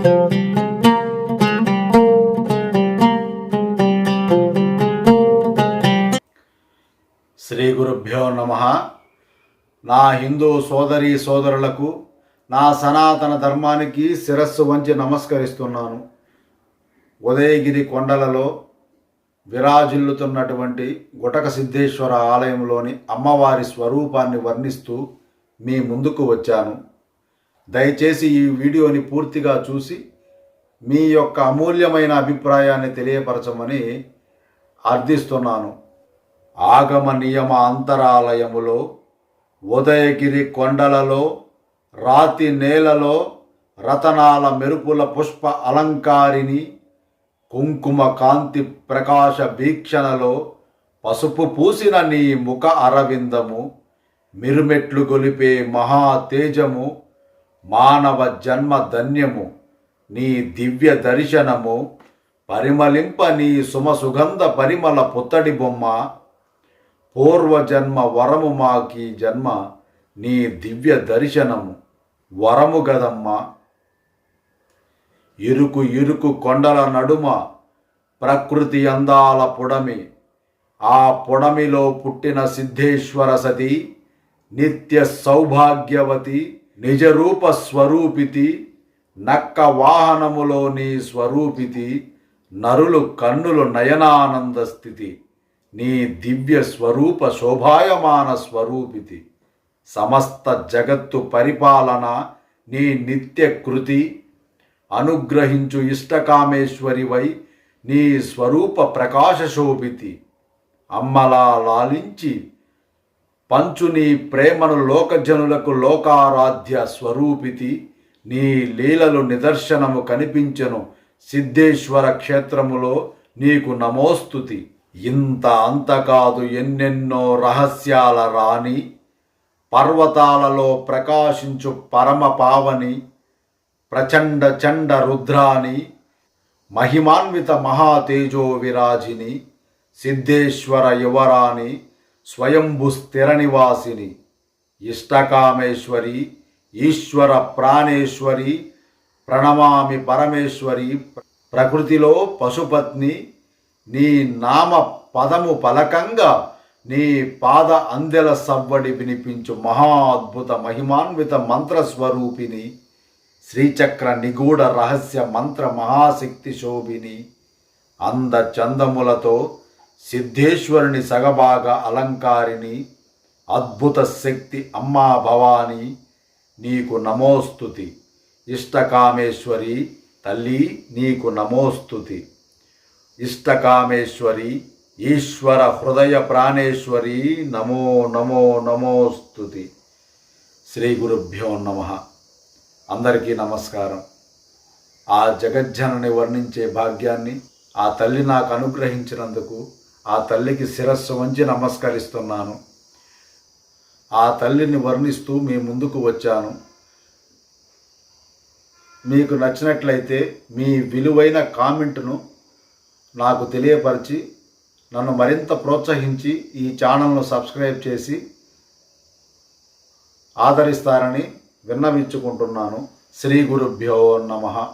శ్రీ గురుభ్యో నమ. నా హిందూ సోదరీ సోదరులకు నా సనాతన ధర్మానికి శిరస్సు వంచి నమస్కరిస్తున్నాను. ఉదయగిరి కొండలలో విరాజిల్లుతున్నటువంటి గుటక సిద్ధేశ్వర ఆలయంలోని అమ్మవారి స్వరూపాన్ని వర్ణిస్తూ మీ ముందుకు వచ్చాను. దయచేసి ఈ వీడియోని పూర్తిగా చూసి మీ యొక్క అమూల్యమైన అభిప్రాయాన్ని తెలియపరచమని అర్థిస్తున్నాను. ఆగమ నియమ అంతరాలయములో ఉదయగిరి కొండలలో రాతి నేలలో రతనాల మెరుపుల పుష్ప అలంకారిని కుంకుమ కాంతి ప్రకాశ వీక్షణలో పసుపు పూసిన నీ ముఖ అరవిందము మిరుమెట్లు గొలిపే మహా తేజము మానవ జన్మ ధన్యము. నీ దివ్య దర్శనము పరిమళింప నీ సుమ సుగంధ పరిమళ పుత్తడి బొమ్మ. పూర్వజన్మ వరము మాకి జన్మ నీ దివ్య దర్శనము. వరము గదమ్మా. ఇరుకు ఇరుకు కొండల నడుమ ప్రకృతి అందాల పొడమి. ఆ పొడమిలో పుట్టిన సిద్ధేశ్వర సతి నిత్య సౌభాగ్యవతి నిజరూప స్వరూపితి నక్క వాహనములో నీ స్వరూపితి నరులు కన్నులు నయనానంద స్థితి నీ దివ్య స్వరూప శోభాయమాన స్వరూపితి. సమస్త జగత్తు పరిపాలన నీ నిత్య కృతి అనుగ్రహించు ఇష్టకామేశ్వరివై నీ స్వరూప ప్రకాశ శోభితి అమ్మలా లాలించి పంచు నీ ప్రేమను లోకజనులకు లోకారాధ్య స్వరూపితి నీ లీలలు నిదర్శనము కనిపించెను. సిద్ధేశ్వర క్షేత్రములో నీకు నమోస్తుతి. ఇంత అంత కాదు ఎన్నెన్నో రహస్యాల రాణి. పర్వతాలలో ప్రకాశించు పరమ పావని. ప్రచండ చండ రుద్రాని. మహిమాన్విత మహాతేజో విరాజిని సిద్ధేశ్వర యువరాణి. స్వయంభు స్థిర నివాసిని ఇష్టకామేశ్వరి ఈశ్వర ప్రాణేశ్వరి ప్రణమామి పరమేశ్వరి ప్రకృతిలో పశుపత్ని నీ నామ పదము పలకంగా నీ పాద అందెల సవ్వడి వినిపించు మహా అద్భుత మహిమాన్విత మంత్రస్వరూపిణి శ్రీచక్ర నిగూఢ రహస్య మంత్ర మహాశక్తి శోభిని అంద చందములతో సిద్ధేశ్వరుని సగభాగ అలంకారిని అద్భుత శక్తి అమ్మా భవాని నీకు నమోస్తుతి. ఇష్టకామేశ్వరి తల్లి నీకు నమోస్తుతి. ఇష్టకామేశ్వరి ఈశ్వర హృదయ ప్రాణేశ్వరి నమో నమో నమోస్తుతి. శ్రీ గురుభ్యో నమ. అందరికీ నమస్కారం. ఆ జగజ్జనని వర్ణించే భాగ్యాన్ని ఆ తల్లి నాకు అనుగ్రహించినందుకు ఆ తల్లికి శిరస్సు వంచి నమస్కరిస్తున్నాను. ఆ తల్లిని వర్ణిస్తూ మీ ముందుకు వచ్చాను. మీకు నచ్చినట్లయితే మీ విలువైన కామెంట్ను నాకు తెలియపరిచి నన్ను మరింత ప్రోత్సహించి ఈ ఛానల్ను సబ్స్క్రైబ్ చేసి ఆదరిస్తారని విన్నవించుకుంటున్నాను. శ్రీ గురుభ్యో నమ.